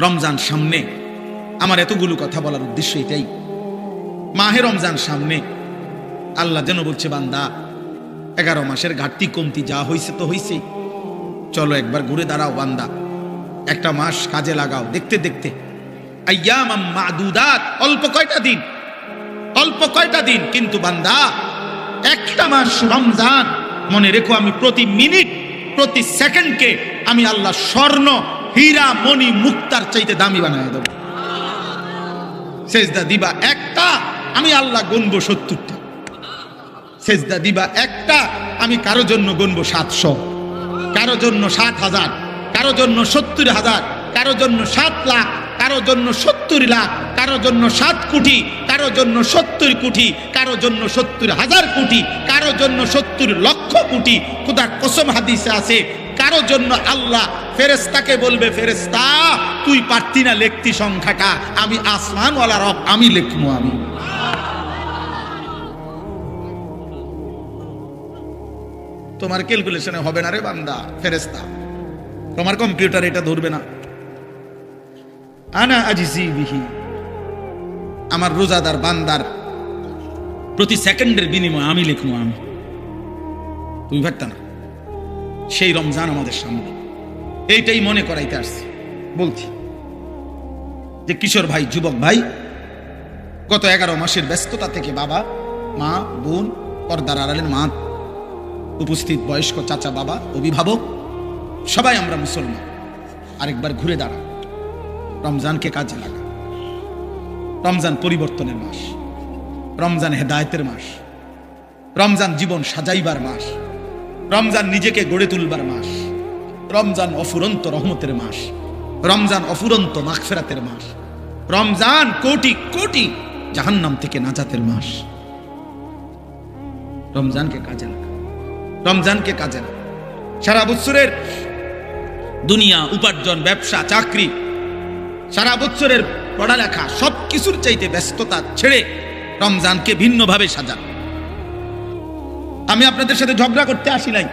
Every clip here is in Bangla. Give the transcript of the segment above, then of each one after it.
রমজান সামনে। আমার এতগুলো কথা বলার উদ্দেশ্য এটাই। মাহে রমজান সামনে। আল্লাহ যেন বলছে, বান্দা, এগারো মাসের ঘাটতি কমতি যা হয়েছে তো হয়েছে চলো একবার ঘুরে দাঁড়াও বান্দা। একটা মাস কাজে লাগাও। দেখতে দেখতে। অল্প কয়টা দিন? অল্প কয়টা দিন? কিন্তু বান্দা, একটা মাস রমজান। মনে রেখো আমি প্রতি মিনিট, প্রতি সেকেন্ডকে আমি আল্লাহ স্বর্ণ হীরা মণি মুক্তার চাইতে দামি বানায় দেবো। সেজদা দিবা একটা, আমি আল্লাহ গুনবো সত্তরটা। সেজদা দিবা একটা, আমি কারও জন্য গুনবো সাতশো। কারও জন্য সাত হাজার, কারও জন্য সত্তর হাজার, কারও জন্য সাত লাখ, কারও জন্য সত্তর লাখ, কারও জন্য সাত কোটি, কারও জন্য সত্তর কোটি, কারও জন্য সত্তর হাজার কোটি, কারও জন্য সত্তর লক্ষ কোটি। খুদার কসম হাদিসে আছে কারও জন্য আল্লাহ ফেরেস্তাকে বলবে ফেরেস্তা তুই পারতি না লেখতি সংখ্যাটা। আমি আসমানওয়ালা রব, আমি লিখব আমি। তোমার ক্যালকুলেশনে হবে না রে বান্দা ফেরেস্তা তোমার কম্পিউটার এটা ধরবে না। আনা আজিজি বিহি। আমার রোজাদার বান্দার প্রতি সেকেন্ডের বিনিময় আমি লিখব আমি। তুমি ভাবতা না। সেই রমজান আমাদের সামনে। এইটাই মনে করাইতে আসছি। বলছি যে কিশোর ভাই, যুবক ভাই, গত এগারো মাসের ব্যস্ততা থেকে বাবা, মা, বোন, পর্দার আড়ালের মা, উপস্থিত বয়স্ক চাচা, বাবা, অভিভাবক, সবাই আমরা মুসলমান। আরেকবার ঘুরে দাঁড়া রমজানকে কাজে লাগা রমজান পরিবর্তনের মাস। রমজান হেদায়তের মাস। রমজান জীবন সাজাইবার মাস। রমজান নিজেকে গড়ে তুলবার মাস। রমজান অফুরন্ত রহমতের মাস। রমজান অফুরন্ত মাগফেরাতের মাস। রমজান কোটি কোটি জাহান্নাম থেকে নাজাতের মাস। রমজানকে কাজে লাগা রমজানকে কাজে লাগা সারা বছরের দুনিয়া, উপার্জন, ব্যবসা, চাকরি, সারা বছরের পড়ালেখা সব কিছুর চাইতে ব্যস্ততা ছেড়ে রমজানকে ভিন্নভাবে সাজান আমি আপনাদের সাথে ঝগড়া করতে আসি নাই।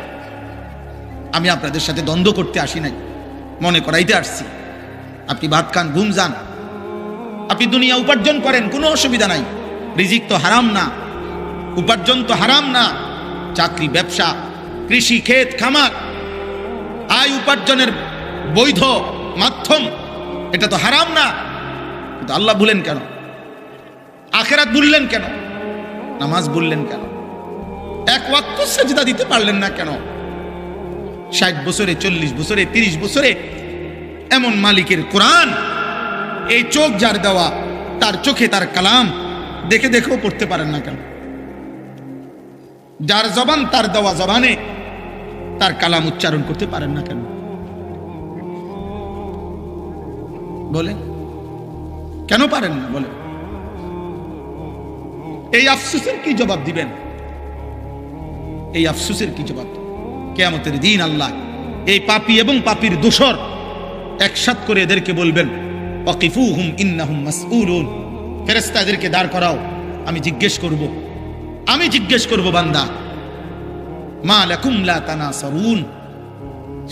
আমি আপনাদের সাথে দ্বন্দ্ব করতে আসি নাই। মনে করাইতে আসছি। আপনি ভাত খান, ঘুম যান। আপনি দুনিয়া উপার্জন করেন, কোনো অসুবিধা নাই। রিজিক তো হারাম না। উপার্জন তো হারাম না। চাকরি, ব্যবসা, কৃষি, ক্ষেত, খামার। আয় উপার্জনের বৈধ মাধ্যম। এটা তো হারাম না। কিন্তু আল্লাহ ভুলেন কেন? আখেরাত ভুললেন কেন? নামাজ ভুললেন কেন? এক ওয়াক্ত সেজদা দিতে পারলেন না কেন? ষাট বছরে, চল্লিশ বছরে, তিরিশ বছরে এমন মালিকের কোরআন, এই চোখ যার দেওয়া, তার চোখে তার কালাম, দেখে দেখেও পড়তে পারেন না কেন? যার জবান তার দেওয়া জবানে, তার কালাম উচ্চারণ করতে পারেন না কেন? বলে কেন পারেন না? বলে এই আফসুসের কি জবাব দিবেন? এই আফসুসের কি জবাব? কেয়ামতের দিন আল্লাহ এই পাপি এবং পাপির দোসর একসাথ করে এদেরকে বলবেন অকিফুহুম ইন্নাহুম মাসউলুন। ফেরেশতা এদেরকে দাঁড় করাও, আমি জিজ্ঞেস করব। আমি জিজ্ঞেস করব, বান্দা, মা লাকুম তানা সরুন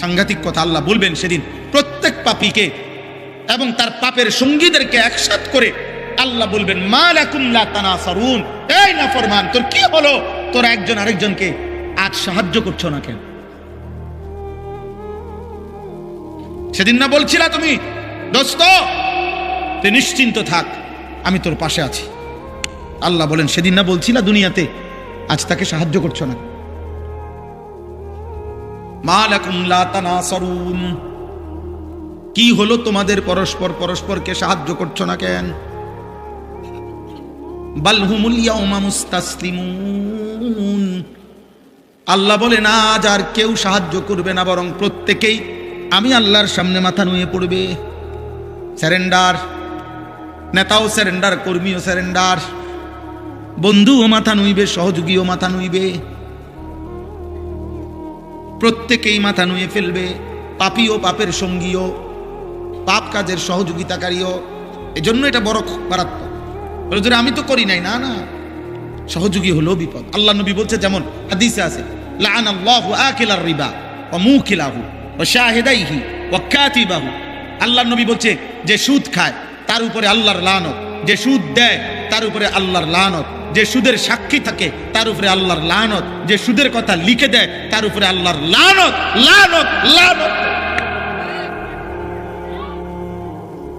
সাংঘাতিক কথা আল্লাহ বলবেন সেদিন, প্রত্যেক পাপীকে এবং তার পাপের সঙ্গীদেরকে একসাথ করে আল্লাহ বলবেন, মা লাকুম লা তানাসারুন। এই না ফরমান তোর কি হলো? তোরা একজন আরেকজনকে আজ সাহায্য করছ না কেন? সেদিন না বলছিলা তুমি, দোস্ত, তুই নিশ্চিন্ত থাক, আমি তোর পাশে আছি। আল্লাহ বলেন, সেদিন না বলছিলা দুনিয়াতে আজ তাকে সাহায্য করছ না? কি হলো তোমাদের পরস্পর, পরস্পরকে সাহায্য করছ না কেন? বালহুমুল ইয়াউমা মুস্তাসলিমুন। আল্লাহ বলে, না, আজ আর কেউ সাহায্য করবে না, বরং প্রত্যেকেই আমি আল্লাহর সামনে মাথা নুয়ে পড়বে। স্যারেন্ডার নেতাও স্যারেন্ডার কর্মীও স্যারেন্ডার বন্ধুও মাথা নুইবে, সহযোগীও মাথা নুইবে। প্রত্যেকেই মাথা নুয়ে ফেলবে, পাপিও পাপের সঙ্গীও, পাপ কাজের সহযোগিতাকারীও। এজন্য এটা বড় মারাত্মক। আমি তো করি নাই। না না। সহযোগী হলো বিপদ। আল্লাহ নবী বলছে, যেমন হাদিসে আছে লাআন আল্লাহু আকিলার রিবা ওয়া মুকিলাহু ওয়া শাহিদাইহি ওয়া কাতিবাহু। আল্লাহর নবী বলছে, যে সুদ খায়, তার উপরে আল্লাহর লানত। যে সুদ দেয়, তার উপরে আল্লাহর লানত। যে সুদের সাক্ষী থাকে, তার উপরে আল্লাহর লানত। যে সুদের কথা লিখে দেয়, তার উপরে আল্লাহর লানত লানত লানত।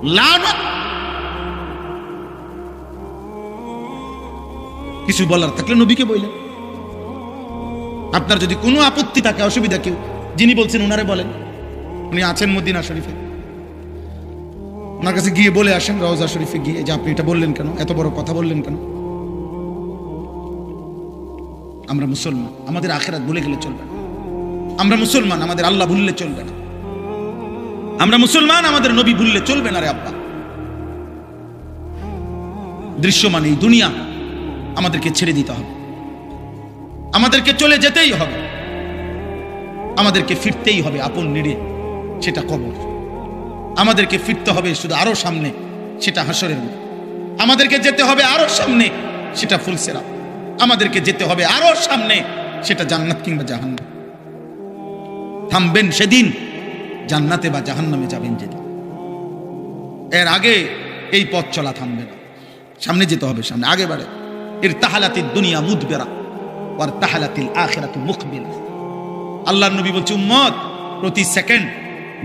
লানত কিছু বলার থাকলে নবীকে বললেন। আপনার যদি কোনো আপত্তি থাকে, অসুবিধা কেউ, যিনি বলছেন ওনারে বলেন। উনি আছেন মদিনা শরীফে। ওনার কাছে গিয়ে বলে আসেন, রওজা শরীফে গিয়ে। যে আপনি এটা বললেন কেন? এত বড় কথা বললেন কেন? আমরা মুসলমান, আমাদের আখেরাত ভুলে গেলে চলবে না। আমরা মুসলমান, আমাদের আল্লাহ ভুললে চলবে না। আমরা মুসলমান, আমাদের নবী ভুললে চলবে না রে আব্বা। দৃশ্যমান এই দুনিয়া আমাদেরকে ছেড়ে দিতে হবে। আমাদেরকে চলে যেতেই হবে। আমাদেরকে ফিরতেই হবে আপন নিড়ে, সেটা কবর। আমাদেরকে ফিরতে হবে শুধু আরও সামনে, সেটা হাসরের মুখ আমাদেরকে যেতে হবে আরও সামনে, সেটা ফুলসেরা আমাদেরকে যেতে হবে আরও সামনে, সেটা জান্নাত কিংবা জাহান্নাম। থামবেন সেদিন, জান্নাতে বা জাহান্নামে যাবেন যেদিন। এর আগে এই পথ চলা থামবে না। সামনে যেতে হবে সামনে, আগে বাড়ে। এর তাহালাতির দুনিয়া মুদবেরা আর তাহালাতিল আখেরাতু মুখবিল আল্লাহ নবী বলছে, উম্মত, প্রতি সেকেন্ড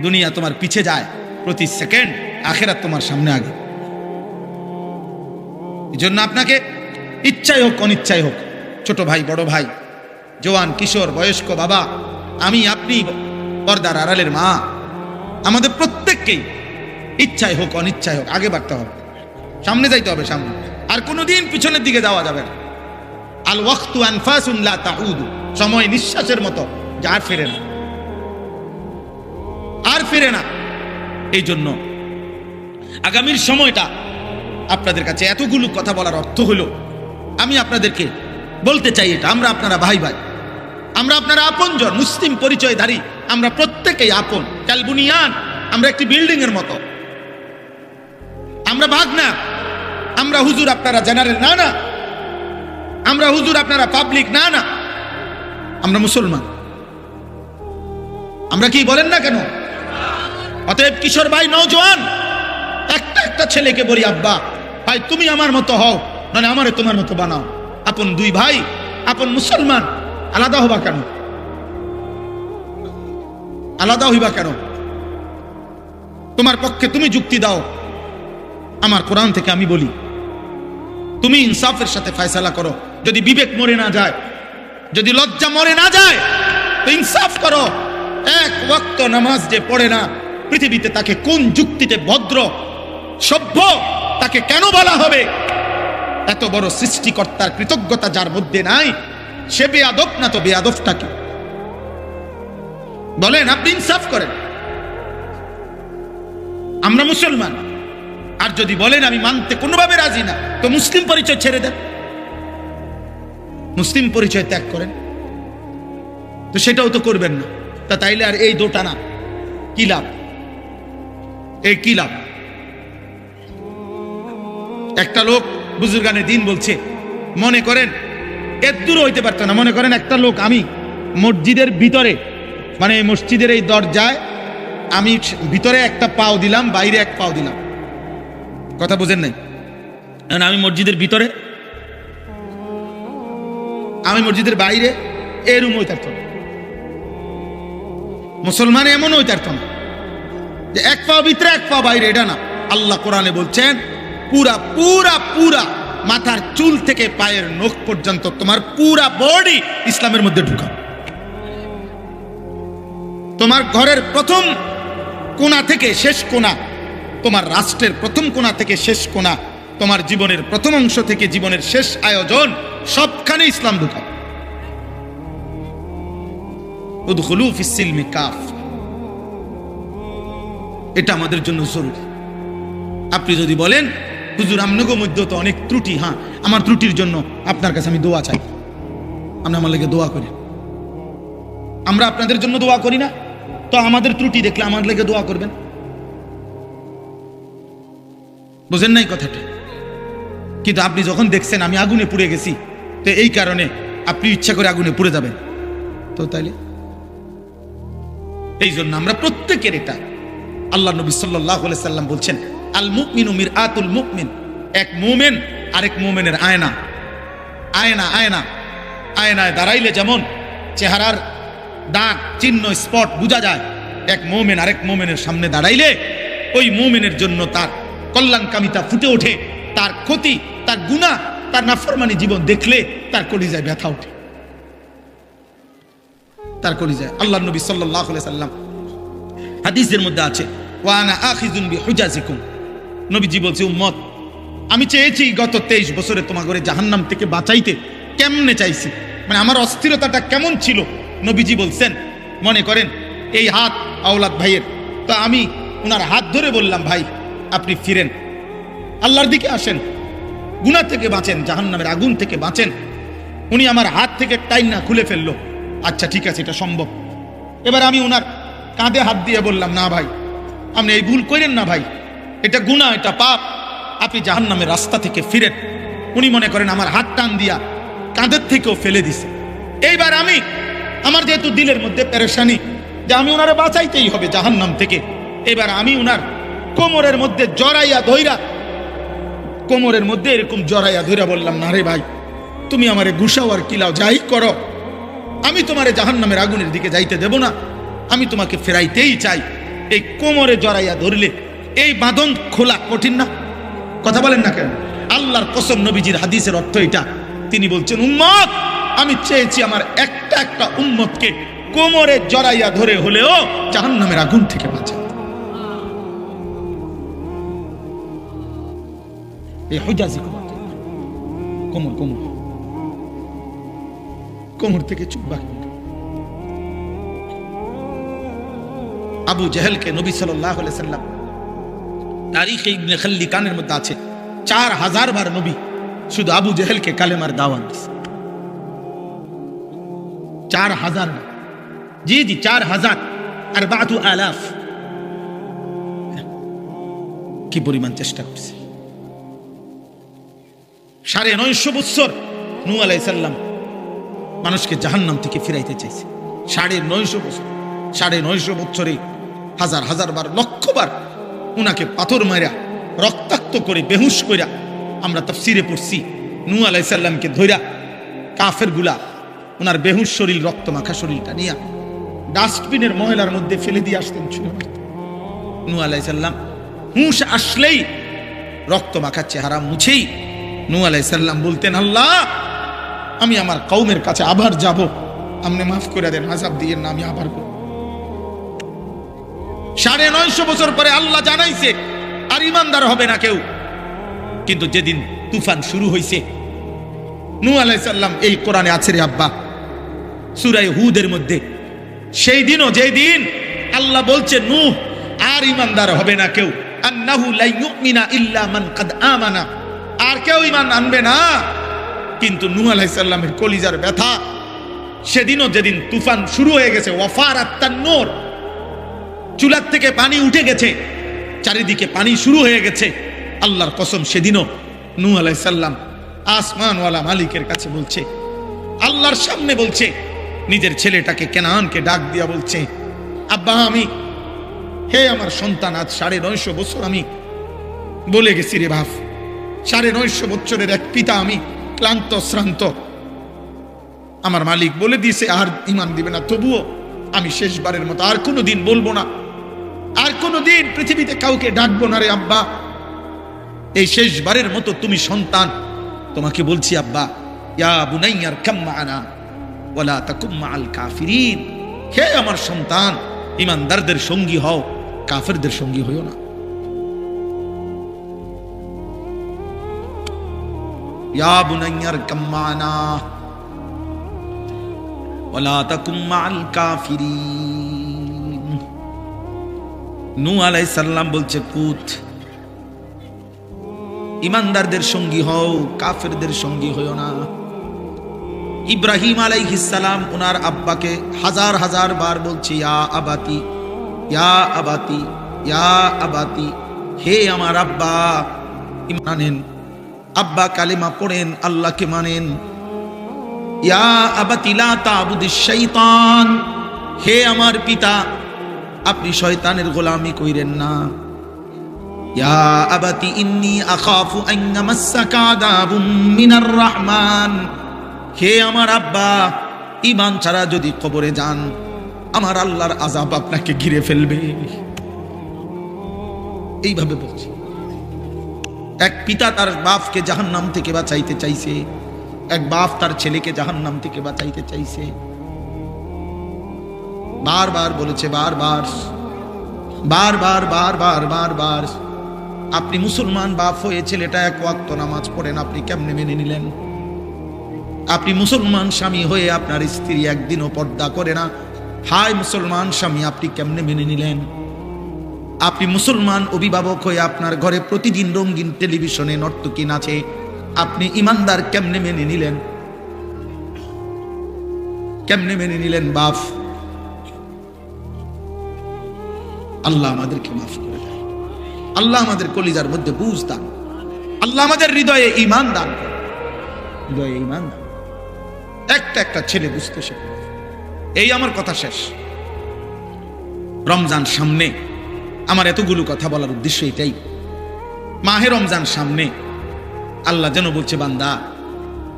দুনিয়া তোমার পিছে যায়, প্রতি সেকেন্ড আখেরাত তোমার সামনে আগে। এই জন্য আপনাকে ইচ্ছাই হোক, অনিচ্ছাই হোক, ছোট ভাই, বড় ভাই জোয়ান কিশোর, বয়স্ক, বাবা, আমি, আপনি, পর্দার আড়ালের মা, আমাদের প্রত্যেককেই ইচ্ছাই হোক, অনিচ্ছাই হোক, আগে বাড়তে হবে। সামনে যাইতে হবে, সামনে। আর কোনোদিন পিছনের দিকে যাওয়া যাবে না। আল ওয়াক্তু আনফাসুন লা তাউদু। সময় নিঃশ্বাসের মতো, যা আর ফেরে না। আর ফিরে না। এই জন্য আগামীর সময়টা আপনাদের কাছে এতগুলো কথা বলার অর্থ হলো, আমি আপনাদেরকে বলতে চাই এটা, আমরা আপনারা ভাই ভাই আমরা আপনারা আপনজন, মুসলিম পরিচয়ধারী, আমরা প্রত্যেকেই আপন ক্যালবুনিয়ান আমরা একটি বিল্ডিং এর মতো। আমরা ভাগ না আমরা হুজুর আপনারা জেনারেল, না না। আমরা হুজুর আপনারা পাবলিক, না না। আমরা মুসলমান। আমরা কি বলেন না কেন? অতএব কিশোর ভাই নৌজওয়ান একটা একটা ছেলেকে বলি, আব্বা, ভাই, তুমি আমার মতো হও মানে আমারে তোমার মতো বানাও। আপন দুই ভাই, আপন মুসলমান, আলাদা হবা কেন? আলাদা হইবা কেন? তোমার পক্ষে তুমি যুক্তি দাও। আমার কোরআন থেকে আমি বলি তুমি ইনসাফের সাথে ফয়সালা করো। যদি বিবেক মরে না যায়, যদি লজ্জা মরে না যায়, তো ইনসাফ করো। এক ওয়াক্ত নামাজ যে পড়ে না, পৃথিবীতে তাকে কোন যুক্তিতে ভদ্র, সভ্য, তাকে কেন বলা হবে? এত বড় সৃষ্টিকর্তার কৃতজ্ঞতা যার মধ্যে নাই, সে বেয়াদব না তো বেয়াদবটা কি? বলেন, আপনি ইনসাফ করেন। আমরা মুসলমান। আর যদি বলেন আমি মানতে কোনোভাবে রাজি না, তো মুসলিম পরিচয় ছেড়ে দেন। মুসলিম পরিচয় ত্যাগ করেন। তো সেটাও তো করবেন না। তা তাইলে আর এই দোটানা কি লাভ? এই কি লাভ? একটা লোক বুজুর্গানের দিন বলছে, মনে করেন এর দূর হইতে পারতো না। মনে করেন একটা লোক আমি মসজিদের ভিতরে মানে মসজিদের এই দরজায় আমি ভিতরে একটা পাও দিলাম, বাইরে এক পাও দিলাম। কথা বুঝেন নাই। এখন আমি মসজিদের ভিতরে, আমি মসজিদের বাইরে এরম পারত না মুসলমান এমন পারত না যে এক পা ভিতরে, এক পা বাইরে, এটা না। আল্লাহ কোরআনে বলছেন, পুরা পুরা পুরা মাথার চুল থেকে পায়ের নখ পর্যন্ত তোমার পুরা বডি ইসলামের মধ্যে ঢুকা তোমার ঘরের প্রথম কোনা থেকে শেষ কোণা তোমার রাষ্ট্রের প্রথম কোণা থেকে শেষ কোণা, তোমার জীবনের প্রথম অংশ থেকে জীবনের শেষ আয়োজন, সবখানে ইসলাম ঢুকা এটা আমাদের জন্য জরুরি। আপনি যদি বলেন, হুজুর আমনগো মধ্যে তো অনেক ত্রুটি হ্যাঁ আমার ত্রুটির জন্য আপনার কাছে আমি দোয়া চাই। আপনি আমার লেগে দোয়া করি আমরা আপনাদের জন্য দোয়া করি না? তো আমাদের ত্রুটি দেখলে আমার লেগে দোয়া করবেন? বুঝেন নাই কথাটা? কিন্তু আপনি যখন দেখছেন আমি আগুনে পুড়ে গেছি, তো এই কারণে আপনি ইচ্ছা করে আগুনে পুড়ে যাবেন। তো তাইলে? এই জন্য আমরা প্রত্যেকের এটা আল্লাহ নবী সাল্লাহ সাল্লাম বলছেন আল মুকমিন উমির আতুল মুকমিন এক মোমেন, আরেক মোমেনের আয়না। আয়না আয়না। আয়নায় দাঁড়াইলে যেমন চেহারার দাগ, চিহ্ন, স্পট বোঝা যায়, এক মোমেন আরেক মোমেনের সামনে দাঁড়াইলে ওই মোমেনের জন্য তার কল্যাণকামিতা ফুটে ওঠে। তার ক্ষতি, তার গুণা তার নাফরমানি জীবন দেখলে তার কলিজায় ব্যথা ওঠে। তার কলিজায়। আল্লাহ নবী সাল্লাহ সাল্লাম হাদিসের মধ্যে আছে ওয়ানা আখিজুন হুজাজিকুম নবীজি বলছে, উম্মত, আমি চেয়েছি গত তেইশ বছরে তোমাকে জাহান্নাম থেকে বাঁচাইতে। কেমনে চাইছি? মানে আমার অস্থিরতাটা কেমন ছিল? নবীজি বলছেন, মনে করেন, এই হাত আওলাদ ভাইয়ের। তো আমি ওনার হাত ধরে বললাম, ভাই আপনি ফিরেন। আল্লাহর দিকে আসেন। গুণা থেকে বাঁচেন, জাহান্নামের আগুন থেকে বাঁচেন। উনি আমার হাত থেকে টাইম না খুলে ফেলল। আচ্ছা ঠিক আছে, এটা সম্ভব। এবার আমি ওনার কাঁধে হাত দিয়ে বললাম, না ভাই, আপনি এই ভুল করেন না ভাই। এটা গুণা এটা পাপ। আপনি জাহান্নামের রাস্তা থেকে ফিরেন। উনি মনে করেন আমার হাত টান দিয়া কাঁধের থেকেও ফেলে দিছে। এইবার আমি আমার যেহেতু দিলের মধ্যে পেরেশানি, যে আমি ওনারে বাঁচাইতেই হবে জাহান্নাম থেকে। এবার আমি ওনার কোমরের মধ্যে জড়াইয়া ধইরা, কোমরের মধ্যে এরকম জড়াইয়া ধইরা বললাম, না রে ভাই, তুমি আমারে গুসাও আর কিলাও যাই করো। আমি তোমারে জাহান্নামের আগুনের দিকে যাইতে দেব না। আমি তোমাকে ফেরাইতেই চাই। এই কোমরে জড়াইয়া ধরলে এই বাঁধন খোলা কঠিন না? কথা বলেন না কেন? আল্লাহর কসম নবীজির হাদিসের অর্থ এটা। তিনি বলছেন, উম্মত, আমি চেয়েছি আমার একটা একটা উম্মতকে কোমরে জড়াইয়া ধরে হলেও জাহান্নামের আগুন থেকে এই হুজাজি কোমর কোমর কোমর। কোমর থেকে চুপ আবু জেহেলকে নবী সাল্লাহ সাল্লাম তারিখে ইবনে খাল্লি কানের মধ্যে আছে, চার হাজার বার নবী শুধু আবু জেহেলকে কালেমার দাওয়াত দিছে। চার হাজার জি জি, চার হাজার। আর বাতু আলাফ কি পরিমাণ চেষ্টা করছে? সাড়ে নয়শো বৎসর নু আলাইসাল্লাম মানুষকে জাহান্নাম থেকে ফিরাইতে চাইছে সাড়ে নয়শো বছর সাড়ে নয়শো বছরে হাজার হাজার বার, লক্ষ বার উনাকে পাথর মারা রক্তাক্ত করে, বেহুশ কইরা আমরা তফসিরে পড়ছি নু আলাইসাল্লামকে ধইরা কাফেরগুলা ওনার বেহুশ শরীর, রক্ত মাখা শরীরটা নিয়া ডাস্টবিনের ময়লার মধ্যে ফেলে দিয়ে আসতেন ছুঁড়ে। নু আলাইসাল্লাম হুঁশ আসলেই রক্ত মাখা চেহারা মুছেই নু আলাইসাল্লাম বলতেন, আল্লাহ, আমি আমার কৌমের কাছে আবার যাব। আপনি মাফ করে দেন আজাব দিয়ে না, আমি আবার। সাড়ে নয়শো বছর পরে আল্লাহ জানাইছে, আর ইমানদার হবে না কেউ। কিন্তু যেদিন তুফান শুরু হয়েছে নু আলাইসাল্লাম এই কোরআনে আছে রে আব্বা সুরাই হুদের মধ্যে। সেই দিনও যেই দিন আল্লাহ বলছে নু আর ইমানদার হবে না কেউ। আন্নাহু লা ইউমিনা ইল্লা মান কাদ আমানা। আর কেউ ইমান আনবে না। কিন্তু নূহ আলাইসাল্লামের কলিজার ব্যথা, সেদিনও যেদিন তুফান শুরু হয়ে গেছে ওয়াফার আত্মার নোর। চুলার থেকে পানি উঠে গেছে, চারিদিকে পানি শুরু হয়ে গেছে। আল্লাহর কসম সেদিনও নূহ আলাইসাল্লাম আসমানওয়ালা মালিকের কাছে বলছে, আল্লাহর সামনে বলছে, নিজের ছেলেটাকে কেনানকে ডাক দিয়া বলছে, আব্বা, আমি, হে আমার সন্তান, আজ সাড়ে নয়শো বছর আমি বলে গেছি রে বাপ। সাড়ে নয়শো বছরের এক পিতা আমি, ক্লান্ত, শ্রান্ত। আমার মালিক বলে দিয়েছে, আর ইমান দিবে না। তবুও আমি শেষবারের মতো আর কোনো দিন বলব না। আর কোনো দিন পৃথিবীতে কাউকে ডাকবো না রে আব্বা। এই শেষবারের মতো তুমি সন্তান। তোমাকে বলছি, আব্বা, ইয়া বুনাইয়ার কাম্মানা ওয়ালা তাকুম মাআল কাফিরিন। হে আমার সন্তান, ইমানদারদের সঙ্গী হও, কাফেরদের সঙ্গী হইও না। বলছে, পুত, ইমানদারদের সঙ্গী হও, কাফেরদের সঙ্গী হইও না। ইব্রাহিম আলাইহিসালাম ওনার আব্বাকে হাজার হাজার বার বলছে, ইয়া আবাতি ইয়া আবাতি ইয়া আবাতি, হে আমার আব্বা মানেন আব্বা কালিমা পড়েন, আল্লাহকে মানেন। ইয়া তাবুদিস হে আমার পিতা, আপনি শয়তানের গোলামি কইরেন না। ইয়া আবাতি ইন্নি মিনার হে আমার আব্বা, ঈমান ছাড়া যদি যান, আমার আল্লাহর আযাব আপনাকে ঘিরে ফেলবে। এইভাবে বলছি। এক পিতা তার বাপকে জাহান্নাম থেকে বাঁচাইতে চাইছে। এক বাপ তার ছেলেকে জাহান্নাম থেকে বাঁচাইতে চাইছে। বারবার বলেছে, বারবার বারবার বারবার বারবার। আপনি মুসলমান বাপ হয়ে ছেলেটা এক ওয়াক্ত নামাজ পড়েন, আপনি কেমনে মেনে নিলেন? আপনি মুসলমান স্বামী হয়ে আপনার স্ত্রী একদিনও পর্দা করে না। হায় মুসলমান স্বামী, আপনি কেমনে মেনে নিলেন? আপনি মুসলমান অভিভাবক হয়ে আপনার ঘরে প্রতিদিন রঙিন টেলিভিশনে নর্তকী নাচে, আপনি ইমানদার কেমনে মেনে নিলেন? কেমনে মেনে নিলেন বাপ? আল্লাহ আমাদেরকে মাফ করে দেয় আল্লাহ আমাদের কলিজার মধ্যে বুঝ দান। আল্লাহ আমাদের হৃদয়ে ইমান দান হৃদয়ে ইমান দান একটা একটা ছেলে বুঝতে শেখে। এই আমার কথা শেষ। রমজান সামনে। আমার এতগুলো কথা বলার উদ্দেশ্য এটাই। মাহে রমজান সামনে। আল্লাহ যেন বলছে, বান্দা,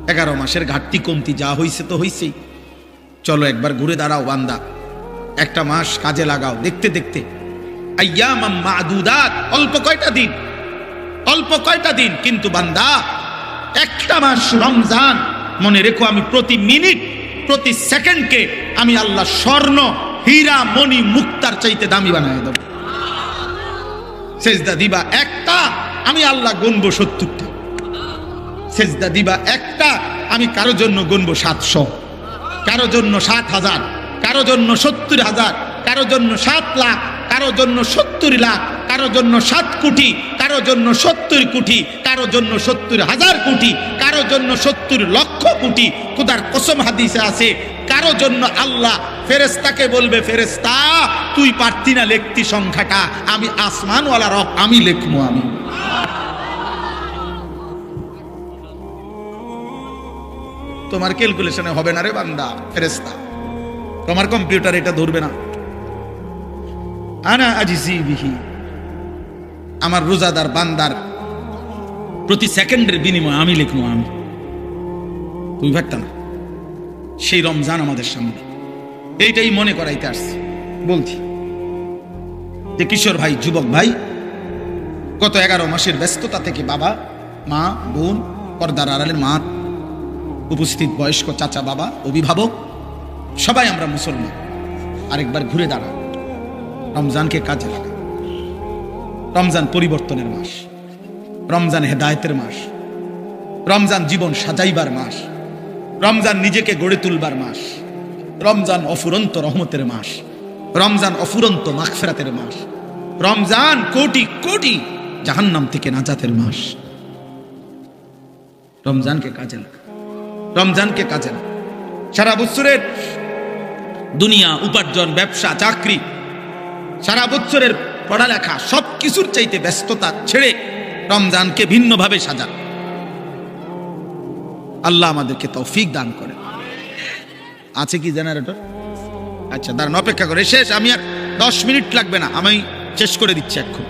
এগারো মাসের ঘাটতি কমতি যা হইছে তো হইছেই চলো একবার ঘুরে দাঁড়াও, বান্দা। একটা মাস কাজে লাগাও, দেখতে দেখতে। অল্প কয়টা দিন। অল্প কয়টা দিন, কিন্তু বান্দা, একটা মাস রমজান। মনে রেখো, আমি প্রতি মিনিট, প্রতি সেকেন্ডকে আমি আল্লাহ স্বর্ণ, হীরা, মণি, মুক্তার চাইতে দামি বানায় দেব। সেজদা দিবা একটা আমি আল্লাহ গুনবো সত্তরটা সেজদা দিবা একটা আমি কারও জন্য গুনবো সাতশো কারও জন্য সাত হাজার কারও জন্য সত্তর হাজার কারও জন্য সাত লাখ কারও জন্য সত্তর লাখ কারও জন্য সাত কোটি কারও জন্য সত্তর কোটি কারও জন্য সত্তর হাজার কোটি কারও জন্য সত্তর লক্ষ কোটি খুদার কসম হাদিসে আছে কারও জন্য আল্লাহ ফেরেস্তাকে বলবে ফেরেস্তা তুই পারতি না লেখতি সংখ্যাটা। আমি আসমানওয়ালা রব, আমি লেখবো আমি। তোমার ক্যালকুলেশনে হবে না রে বান্দা ফেরেস্তা তোমার কম্পিউটার এটা ধরবে না। আনা আজিজি বিহি। আমার রোজাদার বান্দার প্রতি সেকেন্ডের বিনিময় আমি লিখব আমি। তুমি ভাবতা না, সেই রমজান আমাদের সামনে। এইটাই মনে করাইতে আসছে। বলছি, যে কিশোর ভাই, যুবক ভাই, গত এগারো মাসের ব্যস্ততা থেকে বাবা, মা, বোন, পর্দার আড়ালের মা, উপস্থিত বয়স্ক চাচা বাবা, অভিভাবক, সবাই আমরা মুসলমান। আরেকবার ঘুরে দাঁড়া। রমজানকে কাজে লাগা রমজান পরিবর্তনের মাস। রমজান হেদায়েতের মাস। রমজান জীবন সাজাইবার মাস। রমজান নিজেকে গড়ে তুলবার মাস। রমজান অফুরন্ত রহমতের মাস। রমজান অফুরন্ত মাগফিরাতের মাস। রমজান কোটি কোটি জাহান্নাম থেকে নাজাতের মাস। রমজানকে কাজে লাগা। রমজানকে কাজে লাগা। সারা বছরের দুনিয়া, উপার্জন, ব্যবসা, চাকরি, সারা বছরের পড়ালেখা সব কিছুর চাইতে ব্যস্ততা ছেড়ে রমজানকে ভিন্নভাবে সাজান। আল্লাহ আমাদেরকে তৌফিক দান করে আছে কি জেনারেটর? আচ্ছা দাঁড়ান, অপেক্ষা করে, শেষ, আমি আর দশ মিনিট লাগবে না, আমি শেষ করে দিচ্ছি এখন।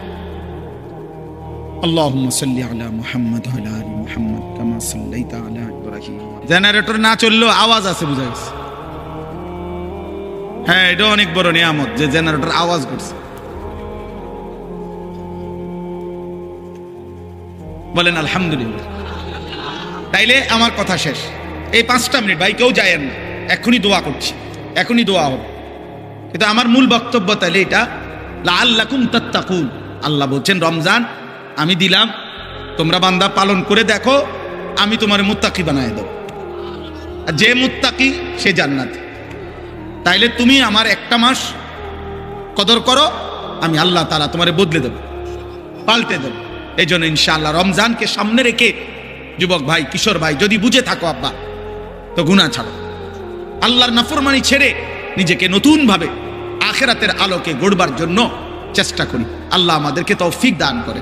জেনারেটর না চললেও আওয়াজ আছে, বুঝা গেছে। হ্যাঁ এটা অনেক বড় নিয়ামত যে জেনারেটর আওয়াজ করছে। বলেন, আলহামদুলিল্লাহ। তাইলে আমার কথা শেষ। এই পাঁচটা মিনিট ভাই, কেউ যায় না। এখনই দোয়া করছি, এখনই দোয়া হবে। কিন্তু আমার মূল বক্তব্য তাইলে এটা লাল্লাকুম তাত্তাকুন। আল্লাহ বলছেন, রমজান, আমি দিলাম, তোমরা বান্দা পালন করে দেখো, আমি তোমার মুত্তাকি বানায় দেবো। আর যে মুত্তাকি, সে জান্নাত। তাইলে তুমি আমার একটা মাস কদর করো, আমি আল্লাহ তালা তোমার বদলে দেব, পাল্টে দেব। এই জন্য ইনশাআল্লাহ রমজানকে সামনে রেখে, যুবক ভাই, কিশোর ভাই, যদি বুঝে থাকো আব্বা, তো গুণা ছাড়ো। আল্লাহর নাফরমানি ছেড়ে নিজেকে নতুনভাবে আখেরাতের আলোকে গড়বার জন্য চেষ্টা করি। আল্লাহ আমাদেরকে তৌফিক দান করে।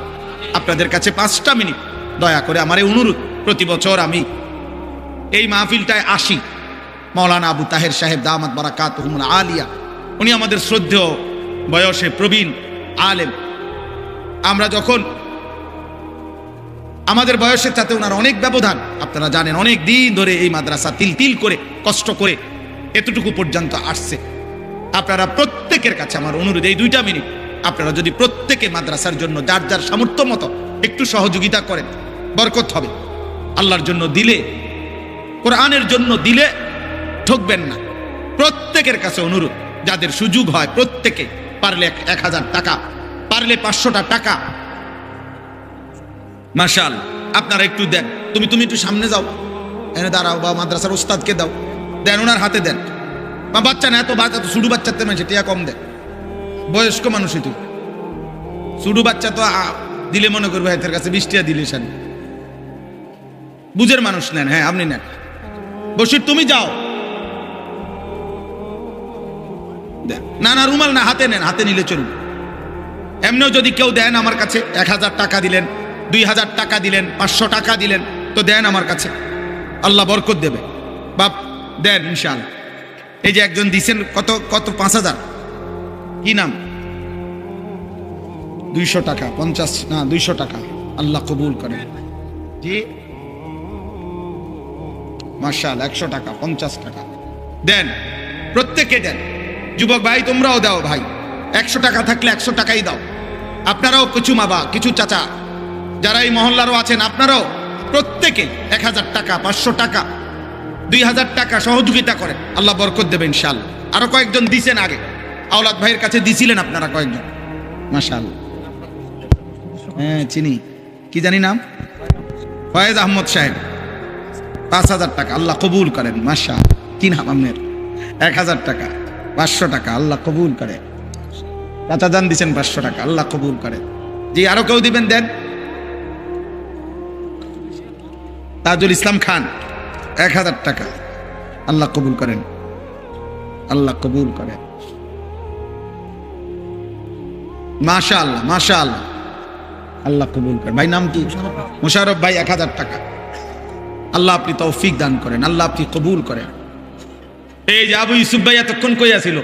আপনাদের কাছে পাঁচটা মিনিট। দয়া করে আমার এই অনুরোধ, প্রতি বছর আমি এই মাহফিলটায় আসি। মৌলানা আবু তাহের সাহেব দামাত বারাকাত আলিয়া, উনি আমাদের শ্রদ্ধেয় বয়সে প্রবীণ আলেম। আমরা যখন আমাদের বয়সের সাথে ওনার অনেক ব্যবধান। আপনারা জানেন, অনেক দিন ধরে এই মাদ্রাসা তিল তিল করে, কষ্ট করে এতটুকু পর্যন্ত আসছে। আপনারা প্রত্যেকের কাছে আমার অনুরোধ, এই দুইটা মিনিট, আপনারা যদি প্রত্যেকে মাদ্রাসার জন্য যার যার সামর্থ্য মতো একটু সহযোগিতা করেন, বরকত হবে। আল্লাহর জন্য দিলে, কোরআনের জন্য দিলে ঠকবেন না। প্রত্যেকের কাছে অনুরোধ, যাদের সুযোগ হয় প্রত্যেকে, পারলে এক- হাজার টাকা, পারলে পাঁচশোটা টাকা মাশাল, আপনারা একটু দেন। তুমি তুমি একটু সামনে যাও। এনে দাঁড়াও বা মাদ্রাসার ওস্তাদকে দাও। দেন, ওনার হাতে দেন। বা বাচ্চা না, এত বাচ্চা তো শুধু বাচ্চার তেমন সেটা কম দেন। বয়স্ক মানুষই তুই শুধু বাচ্চা তো দিলে মনে করবে হাতের কাছে বৃষ্টিয়া দিলে সেন বুঝের মানুষ নেন হ্যাঁ আপনি নেন। বসির তুমি যাও। না না, রুমাল না, হাতে নেন, হাতে নিলে চলবে। এমনিও যদি কেউ দেন আমার কাছে এক হাজার টাকা দিলেন দুই হাজার টাকা দিলেন, পাঁচশো টাকা দিলেন, তো দেন আমার কাছে। আল্লাহ বরকত দেবে। বাপ, দেন ইনশাল এই যে একজন দিছেন, কত কত, পাঁচ হাজার? কি নাম? দুইশো টাকা, পঞ্চাশ, না, দুইশো টাকা। আল্লাহ কবুল করে। জি? মার্শাল একশো টাকা, পঞ্চাশ টাকা। দেন প্রত্যেকে দেন। যুবক ভাই, তোমরাও দাও ভাই। একশো টাকা থাকলে একশো টাকাই দাও। আপনারাও কিছু মাবা কিছু চাচা। যারা এই মহল্লারও আছেন, আপনারাও প্রত্যেকে এক হাজার টাকা, পাঁচশো টাকা, দুই হাজার টাকা সহযোগিতা করেন। আল্লাহ বরকত দেবেন ইনশাল আরও কয়েকজন দিছেন আগে। আওলাদ ভাইয়ের কাছে দিছিলেন আপনারা কয়েকজন। মাশাল হ্যাঁ চিনি। কি জানি নাম? ফয়েজ আহমদ সাহেব। পাঁচ হাজার টাকা, আল্লাহ কবুল করেন মাসা কি নাম আপনার এক হাজার টাকা, পাঁচশো টাকা, আল্লাহ কবুল করে। চাচা যান দিচ্ছেন পাঁচশো টাকা, আল্লাহ কবুল করে। জি, আরও কেউ দিবেন, দেন। তাজুল ইসলাম খান, এক হাজার টাকা। আল্লাহ কবুল করেন। আল্লাহ কবুল করেন। মাশা আল্লাহ মাশা আল্লাহ আল্লাহ কবুল করেন। ভাই, নাম কি? মুশারফ ভাই, এক হাজার টাকা। আল্লাহ আপনি তৌফিক দান করেন। আল্লাহ আপনি কবুল করেন। এই যে আবু ইউসুফ ভাই এতক্ষণ কই আছিল?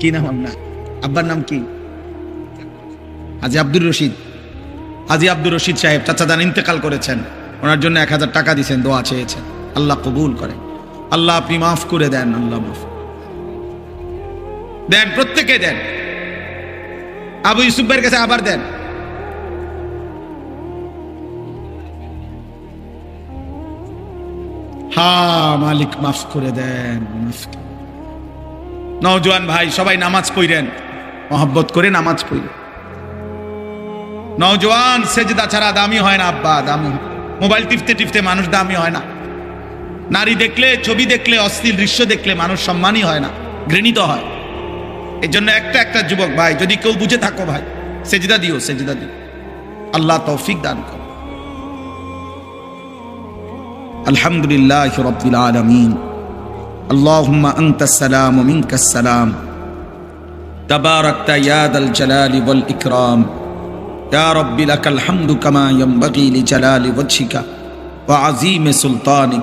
কি নাম আপনার? আব্বার নাম কি? হাজি আব্দুর রশিদ। হাজি আব্দুর রশিদ সাহেব চাচা যান ইন্তেকাল করেছেন। ওনার জন্য এক হাজার টাকা দিয়েছেন, দোয়া চেয়েছেন। আল্লাহ কবুল করেন। আল্লাহ আপনি মাফ করে দেন, আল্লাহ মাফ। দেন, প্রত্যেকে দেন। আবু ইউসুফ ভাইয়ের কাছে আবার দেন। হা, মালিক মাফ করে দেন। নওজোয়ান ভাই, সবাই নামাজ পড়েন। মহব্বত করে নামাজ পড়েন। নওজোয়ান সেজদা ছাড়া দামি হয় না আব্বা দামি হয়। মোবাইল টিপতে টিপতে মানুষ দামি হয় না নারী দেখলে ছবি দেখলে অশ্লীল দৃশ্য দেখলে মানুষ সম্মানই হয় না ঘৃণিত হয় এই জন্য একটা একটা যুবক ভাই যদি কেউ বুঝে থাকো ভাই সেজদা দিও সেজদা দিও আল্লাহ তৌফিক দান করো الحمد لله رب العالمين اللهم أنت السلام ومنك السلام تباركت يا ذا الجلال والإكرام يا رب لك الحمد كما ينبغي لجلال وجهك وعظيم سلطانك